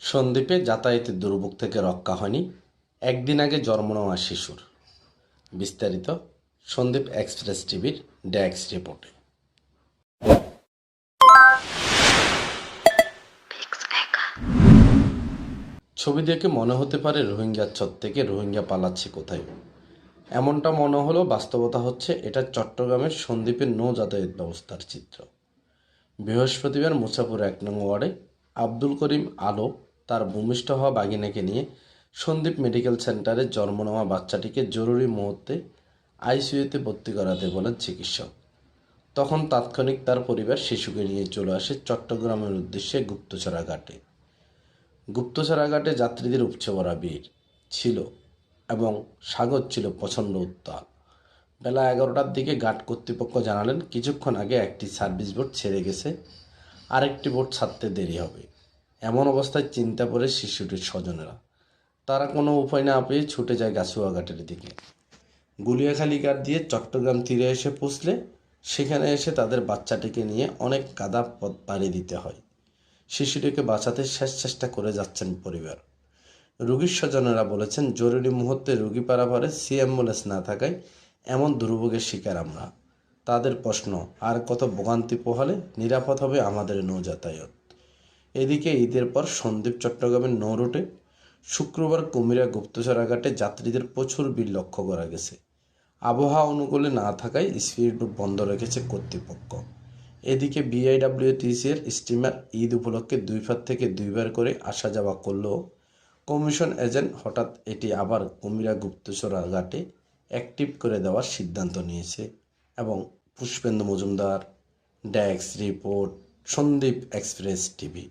সন্দ্বীপে যাতায়াতের দুর্ভোগ থেকে রক্ষা হয়নি একদিন আগে জন্ম নেওয়া শিশুর। বিস্তারিত সন্দ্বীপ এক্সপ্রেস টিভির ড্যাক্স রিপোর্টে। ছবি দেখে মনে হতে পারে রোহিঙ্গার ছত থেকে রোহিঙ্গা পালাচ্ছে কোথায়। এমনটা মনে হলো বাস্তবতা হচ্ছে এটা চট্টগ্রামের সন্দ্বীপের নৌ যাতায়াত ব্যবস্থার চিত্র। বৃহস্পতিবার মুসাপুর এক নং ওয়ার্ডে আব্দুল করিম আলো তার ভূমিষ্ঠ হওয়া বাগিনাকে নিয়ে সন্দ্বীপ মেডিকেল সেন্টারে জন্ম নেওয়া বাচ্চাটিকে জরুরি মুহূর্তে আইসিইউতে ভর্তি করাতে বলেন চিকিৎসক। তখন তাৎক্ষণিক তার পরিবার শিশুকে নিয়ে চলে আসে চট্টগ্রামের উদ্দেশ্যে গুপ্তচরা ঘাটে। গুপ্তচরা ঘাটে যাত্রীদের উপচে পড়া ভিড় ছিল এবং সাগর ছিল প্রচণ্ড উত্তাল। বেলা এগারোটার দিকে ঘাট কর্তৃপক্ষ জানালেন, কিছুক্ষণ আগে একটি সার্ভিস বোট ছেড়ে গেছে, আরেকটি বোট ছাড়তে দেরি হবে। এমন অবস্থায় চিন্তা পড়ে শিশুটির স্বজনেরা। তারা কোনো উপায় না পেয়ে ছুটে যায় গাছুয়া ঘাটের দিকে। গুলিয়াখালী ঘাট দিয়ে চট্টগ্রাম তীরে এসে পৌঁছলে সেখানে এসে তাদের বাচ্চাটিকে নিয়ে অনেক কাদা পথ পাড়ি দিতে হয়। শিশুটিকে বাঁচাতে শেষ চেষ্টা করে যাচ্ছেন পরিবার। রোগীর স্বজনেরা বলেছেন, জরুরি মুহূর্তে রোগী পারাপারে সি অ্যাম্বুলেন্স না থাকায় এমন দুর্ভোগের শিকার আমরা। তাদের প্রশ্ন, আর কত ভোগান্তি পোহালে নিরাপদ হবে আমাদের নৌ যাতায়াত এদিকে ঈদের পর সন্দ্বীপ চট্টগ্রামের নৌ রুটে, শুক্রবার কুমিরা গুপ্তচরা ঘাটে যাত্রীদের প্রচুর ভিড় লক্ষ্য করা গেছে। আবহাওয়া অনুকূলে না থাকায় স্পিড বন্ধ রেখেছে কর্তৃপক্ষ। এদিকে বিআইডব্লিউটিসি এর স্টিমার ঈদ উপলক্ষে দুই ফার থেকে দুইবার করে আসা যাওয়া করলেও কমিশন এজেন্ট হঠাৎ এটি আবার কুমিরা গুপ্তচরা ঘাটে অ্যাক্টিভ করে দেওয়ার সিদ্ধান্ত নিয়েছে এবং পুষ্পেন্দু মজুমদার ড্যাক্স রিপোর্ট, সন্দীপ এক্সপ্রেস টিভি।